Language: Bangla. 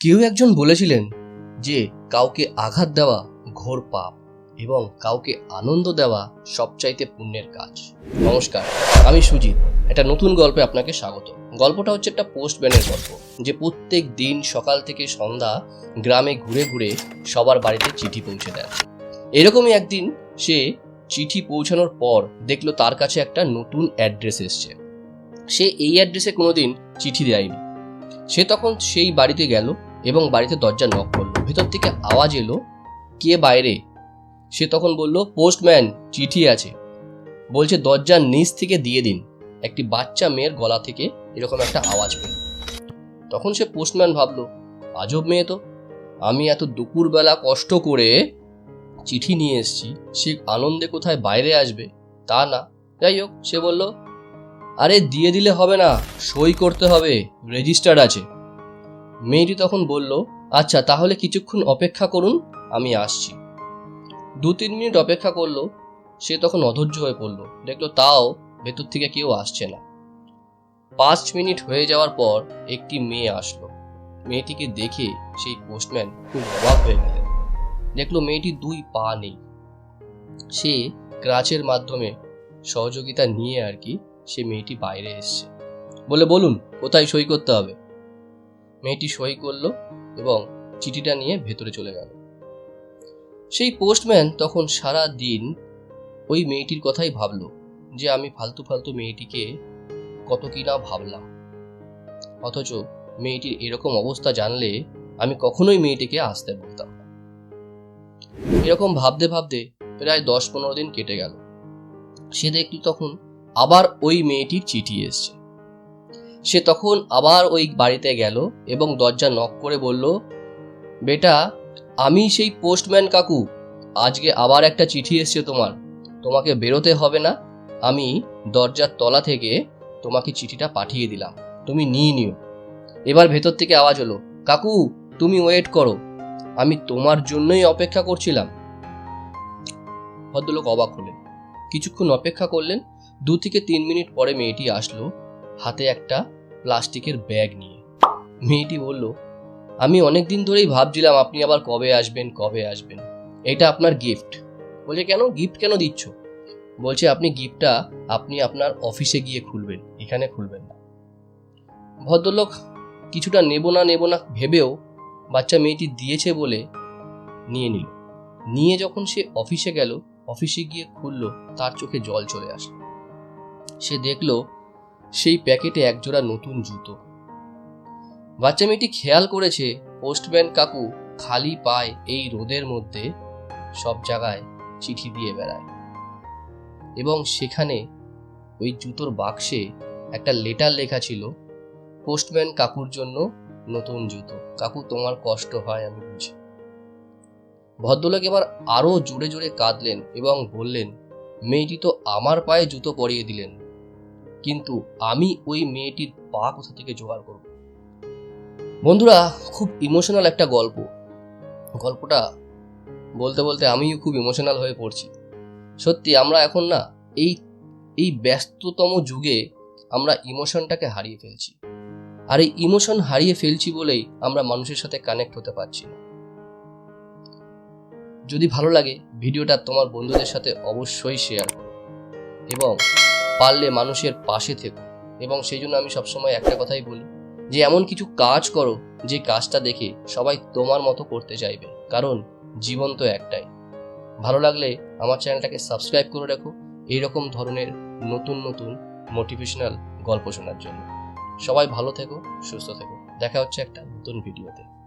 কেউ একজন বলেছিলেন যে কাউকে আঘাত দেওয়া ঘোর পাপ এবং কাউকে আনন্দ দেওয়া সবচাইতে পুণ্যের কাজ। নমস্কার, আমি সুজিত। একটা নতুন গল্পে আপনাকে স্বাগত। গল্পটা হচ্ছে একটা পোস্টম্যানের গল্প যে প্রত্যেক দিন সকাল থেকে সন্ধ্যা গ্রামে ঘুরে ঘুরে সবার বাড়িতে চিঠি পৌঁছে দেয়। এরকমই একদিন সে চিঠি পৌঁছানোর পর দেখল তার কাছে একটা নতুন অ্যাড্রেস এসছে। সে এই অ্যাড্রেসে কোনোদিন চিঠি দেয়নি। সে তখন সেই বাড়িতে গেল এবং বাড়িতে দরজা নক করল। ভেতর থেকে আওয়াজ এলো, কে বাইরে? সে তখন বলল পোস্টম্যান চিঠি আছে। বলছে দরজার নিচ থেকে দিয়ে দিন। একটি বাচ্চা মেয়ের গলা থেকে এরকম একটা আওয়াজ পেল। তখন সে পোস্টম্যান ভাবলো, আজব মেয়ে তো। আমি এত দুপুরবেলা কষ্ট করে চিঠি নিয়ে এসেছি, সে আনন্দে কোথায় বাইরে আসবে? তা না। যাই হোক, সে বলল, আরে, দিয়ে দিলে হবে না। সই করতে হবে। রেজিস্টার আছে। মেয়েটি তখন বলল আচ্ছা তাহলে কিছুক্ষণ অপেক্ষা করুন, আমি আসছি। দু তিন মিনিট অপেক্ষা করল, সে তখন অধৈর্য হয়ে পড়ল। দেখল, তাও ভেতর থেকে কেউ আসছে না। পাঁচ মিনিট হয়ে যাওয়ার পর একটি মেয়ে আসলো। মেয়েটিকে দেখে সেই পোস্টম্যান খুব অবাক হয়ে গেলেন। দেখল, মেয়েটি দুই পা নেই। সে ক্রাচের মাধ্যমে সহযোগিতা নিয়ে আর কি সে মেয়েটি বাইরে এসছে। বলে, বলুন, কোথায় সই করতে হবে? মেয়েটি সই করল এবং চিঠিটা নিয়ে ভেতরে চলে গেল। সেই পোস্টম্যান তখন সারা দিন ওই মেয়েটির কথাই ভাবলো যে আমি ফালতু ফালতু মেয়েটিকে কত কি না ভাবলাম। অথচ মেয়েটির এরকম অবস্থা জানলে আমি কখনোই মেয়েটিকে আসতে বলতাম এরকম ভাবতে ভাবতে প্রায় দশ পনেরো দিন কেটে গেল। সে দেখল তখন আবার ওই মেয়েটির চিঠি এসছে। সে তখন আবার ওই বাড়িতে গেল এবং দরজা নক করে বলল, বেটা, আমি সেই পোস্টম্যান কাকু। আজকে আবার একটা চিঠি এসছে তোমার। তোমাকে বেরোতে হবে না। আমি দরজার তলা থেকে তোমাকে চিঠিটা পাঠিয়ে দিলাম। তুমি নিয়ে নিও। এবার ভেতর থেকে আওয়াজ হলো, কাকু, তুমি ওয়েট করো। আমি তোমার জন্যই অপেক্ষা করছিলাম। ভদ্রলোক অবাক হলেন। কিছুক্ষণ অপেক্ষা করলেন। দু থেকে তিন মিনিট পরে মেয়েটি আসলো হাতে একটা প্লাস্টিকের ব্যাগ নিয়ে। মেয়েটি বলল, আমি অনেক দিন ধরেই ভাবছিলাম আপনি আবার কবে আসবেন কবে আসবেন। এটা আপনার গিফট বলছে, কেন? গিফট কেন দিচ্ছ? বলছে, আপনি গিফটটা আপনি আপনার অফিসে গিয়ে খুলবেন, এখানে খুলবেন না। ভদ্রলোক কিছুটা নেব না নেব না ভেবেও বাচ্চা মেয়েটি দিয়েছে বলে নিয়ে নিল। নিয়ে যখন সে অফিসে গেল অফিসে গিয়ে খুলল, তার চোখে জল চলে আসে সে দেখল সেই প্যাকেটে একজোড়া নতুন জুতো। বাচ্চা মেয়েটি খেয়াল করেছে, পোস্টম্যান কাকু খালি পায় এই রোদের মধ্যে সব জায়গায় চিঠি দিয়ে বেড়ায় এবং সেখানে ওই জুতোর বাক্সে একটা লেটার লেখা ছিল, পোস্টম্যান কাকুর জন্য নতুন জুতো। কাকু, তোমার কষ্ট হয়, আমি বুঝি। ভদ্রলোক এবার আরও জোরে জোরে কাঁদলেন এবং বললেন, মেয়েটি তো আমার পায়ে জুতো পরিয়ে দিলেন। কিন্তু আমি ওই মেয়েটির পা কোথা থেকে জোগাড় করব? বন্ধুরা, খুব ইমোশনাল একটা গল্প। গল্পটা বলতে বলতে আমিও খুব ইমোশনাল হয়ে পড়ছি। সত্যি, আমরা এখন না এই এই ব্যস্ততম যুগে আমরা ইমোশনটাকে হারিয়ে ফেলছি। আর এই ইমোশন হারিয়ে ফেলছি বলেই আমরা মানুষের সাথে কানেক্ট হতে পারছি না। যদি ভালো লাগে, ভিডিওটা তোমার বন্ধুদের সাথে অবশ্যই শেয়ার করো। এবং পারলে মানুষের পাশে থেকো। এবং সেই জন্য আমি সবসময় একটা কথাই বলি যে, এমন কিছু কাজ করো যে কাজটা দেখে সবাই তোমার মতো করতে চাইবে। কারণ জীবন তো একটাই। ভালো লাগলে আমার চ্যানেলটাকে সাবস্ক্রাইব করে রাখো এইরকম ধরনের নতুন নতুন মোটিভেশনাল গল্প শোনার জন্য। সবাই ভালো থেকো, সুস্থ থেকো। দেখা হচ্ছে একটা নতুন ভিডিওতে